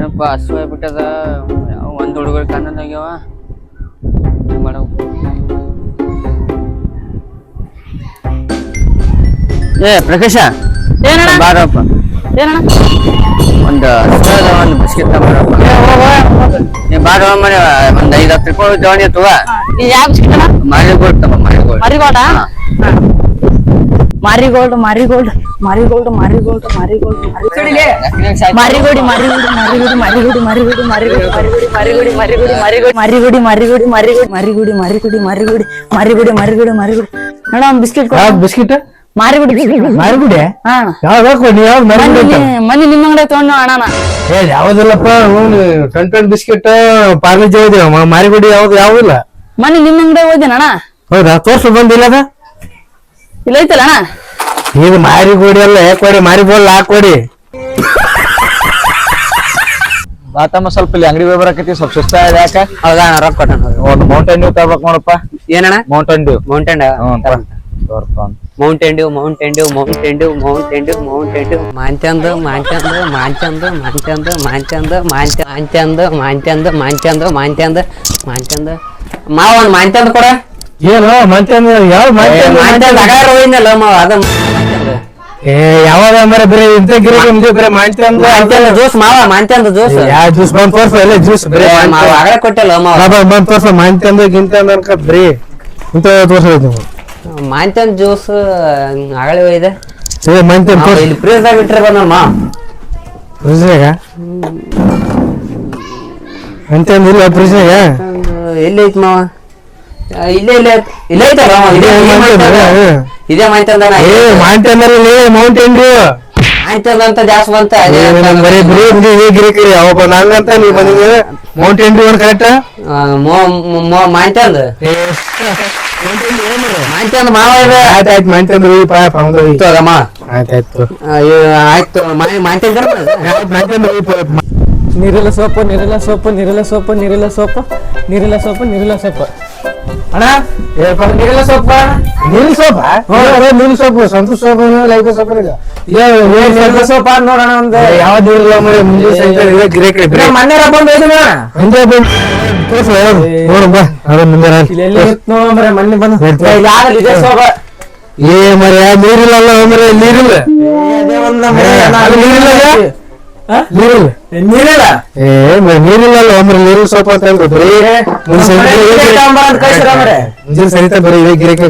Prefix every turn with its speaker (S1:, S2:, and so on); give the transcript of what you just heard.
S1: ಏನಪ್ಪ ಹಸು ಆಗ್ಬಿಟ್ಟದ ಒಂದು ಹುಡುಗರು ಕಣ್ಣದಾಗ್ಯಾವ ಮಾಡವ್ ಏ ಪ್ರಕಾಶ!
S2: ಏನಣ್ಣ?
S1: ಬಾರಪ್ಪ.
S2: ಏನಣ್ಣ?
S1: ಒಂದು ಹಸು ಒಂದು ಬಿಸ್ಕೆಟ್ ನೀ ಬಾರ ಮನೆ ಒಂದ್ ಐದ್ ಹತ್ತು ರೂಪಾಯಿ
S2: ತಗೊಂಡಿರ್ತವ ಯಾವ ಬಿಸ್ಕಿಟ್
S1: ತಗೋ ಮಾರಿಗೋಲ್ಡ್.
S2: ಮರಿಗೋಲ್ಡ
S1: ಹಾ.
S2: Marie Gold Marie Gold Marie Gold Marie Gold Marie Gold Marie Gold Marie Gold Marie Gold Marie Gold Marie Gold Marie Gold Marie Gold Marie Gold Marie Gold Marie Gold Marie Gold Marie Gold Marie Gold Marie Gold Marie Gold Marie Gold Marie Gold ಅಣ್ಣ ಒಂದ್ biscuit
S3: ಯಾವ್ದು biscuit
S2: ಮಾರಿಗೋಡಿ biscuit
S3: ಮಾರಿಗುಡಿ
S2: ಹಾ ಅಣ್ಣ
S3: ಯಾವ್ದು ಹಾಕೋ ನೀ ಯಾವ್ದು ಮಾರಿಗುಡಿ
S2: ಮನಿ ಮನಿ ನಿಮ್ಮ ಅಂಗಡಿ ತಗೊಂಡು ಅಣ್ಣ
S3: ಏ ಯಾವ್ದಿಲ್ಲಪ್ಪ ಟನ್ ಟನ್ ಬಿಸ್ಕಿಟ್ ಪಾರ್ಲೇಜ್ ಯಾವ್ದು ಮಾರಿಗುಡಿ ಯಾವ್ದು ಯಾವ್ದಿಲ್ಲ
S2: ಮನಿ ನಿಮ್ಮ ಅಂಗಡಿ ಹೋದೇನ ಅಣ್ಣ
S3: ಹೌದಾ ತೋರ್ಸು ಬಂದಿಲ್ಲ ಅದ
S2: ಇಲ್ಲ ಐತಲ್ಲ ಅಣ್ಣ
S3: ಅಲ್ಲ ಕೊಡಿ ಅಲ್ಲ ಕೊಡಿ ಮಾರಿಗೋಲ್ ಕೊಡಿ.
S4: ಬಾತಮ್ಮ ಸ್ವಲ್ಪ ಇಲ್ಲಿ ಅಂಗಡಿ ಬರಕತ್ತಿ ಸ್ವಲ್ಪ ಸುಸ್ತ ಇದೆ ಯಾಕ?
S1: ಹೌದಾ ರೊಕ್ಕ ಕೊಟ್ಟಣ
S4: ಒಂದು ಮೌಂಟೇನ್ ಡ್ಯೂ ತಗೋಬೇಕು ನೋಡಪ್ಪ.
S1: ಏನಣ್ಣ?
S4: Mountain dew
S1: mountain mountain dew mountain dew mountain dew mountain dew mountain dew ಮಾಂಚಂದು ಮಾಂಚಂದು ಮಾಂಚಂದು ಮಾಂಚಂದು ಮಾಂಚಂದು ಮಾಂಚ ಮಾಂಚಂದು ಮಾಂಚಂದು ಮಾಂಚಂದು ಮಾಂಚಂದು ಮಾಂಚಂದು ಮಾವ ಒಂದು ಮಾಂಚಂದು ಕೊಡ.
S3: ಏನು ಮಂತೆ ಯಾವ ಏ ಯಾವಾಗ ಮರ ಬರೀ ಇಂತ ಗಿರಿ ನಿಮ್ದು ಬರೀ ಅಂದ್ರೆ
S1: ಮಾಂಚಂದು ಜ್ಯೂಸ್ ಮಾವ ಮಾಂಚಂದು ಜ್ಯೂಸ್.
S3: ಯಾವ ಜ್ಯೂಸ್ ಬಂದ್ ತೋರ್ಸ ಎಲ್ಲ ಜ್ಯೂಸ್ ಬರೀ
S1: ಮಾವ ಅಗಳ ಕೊಟ್ಟಿಲ್ಲ ಮಾವ
S3: ಬಂದ್ ತೋರ್ಸ ಮಂತೆ ಅಂದ ಗಿಂತ ಅನ್ಕ ಬರೀ ಇಂತ ತೋರ್ಸೋದು ನೀವು
S1: ಮಾಂಚಂದ್ ಜ್ಯೂಸ್ ಅಗಳೆ ಹೋಗಿದೆ.
S3: ಏ ಮಂತೆ
S1: ಮಾವ,
S3: ತೋರ್ಸ.
S1: ಇಲ್ಲಿ ಫ್ರೀಜ್ದಾಗ ಬಿಟ್ರೆ ಬಂದ ಮಾವ.
S3: ಫ್ರಿಜ್ನಾಗ? ಮಂತೆ ಇಲ್ಲ ಫ್ರಿಜ್ನಾಗ?
S1: ಎಲ್ಲಿ ಐತಿ ಮಾವ? ಇಲ್ಲೇ ಇಲ್ಲೇ ಇಲ್ಲೇ ಐತಲ್ಲ
S3: ಏ. ಮೌಂಟೇನ್ ಅಲ್ಲಿ ಮೌಂಟೇನ್
S1: ಆಯ್ತದ ಅಂತ ಜಾಸ್ತಿ
S3: ನಂಗಂತ ನೀ ಬಂದಿದ್ದೀವಿ ಮೌಂಟೇನ್ ಕರೆಕ್ಟ್
S1: ಮಾವ ಇದೆ.
S3: ಆಯ್ತು
S5: ನೀರೆಲ್ಲ ಸೊಪ್ಪು ನೀರೆಲ್ಲ ಸೊಪ್ಪು ನೀರೆಲ್ಲ ಸೊಪ್ಪು ನೀರೆಲ್ಲ ಸೊಪ್ಪು ನೀರೆಲ್ಲ ಸೊಪ್ಪು ಸೊಪ್ಪು ಅಣ್ಣ?
S3: ನಿಲ್ಲ ಸೊಪ್ಪ. ನಿಲ್ ಸೊಪ್ಪ? ನಿಲ್ ಸೊಪ್ಪು ಸಂತೋಷ್ ಸೊಪ್ಪು ಲೈಫ್ ಸೊಪ್ಪ
S5: ನೋಡೋಣ ಒಂದು.
S3: ಯಾವ್ದು ಇಲ್ಲ ಮುಂದೆ
S5: ಬಂದು ನೋಡು
S3: ಬಾ. ಅದ ಮುಂದೆ
S5: ನೋಡ್ರೆ ಮೊನ್ನೆ ಬಂದು. ಯಾರು ಇದೆ ಸೊಪ್ಪ?
S3: ಏ ಮರ ನೀರಿಲ್ಲ. ಮರ ನೀರಿಲ್ಲ ನೀರಿಲ್ಲ. ನೀರಿಲ್ಲ.
S5: ನೀರಿಲ್ಲ?
S3: ಏ ಅಂತ ಸರಿತಾ ಬರೀ ಇದೇ ಗಿರಕ್ಕೆ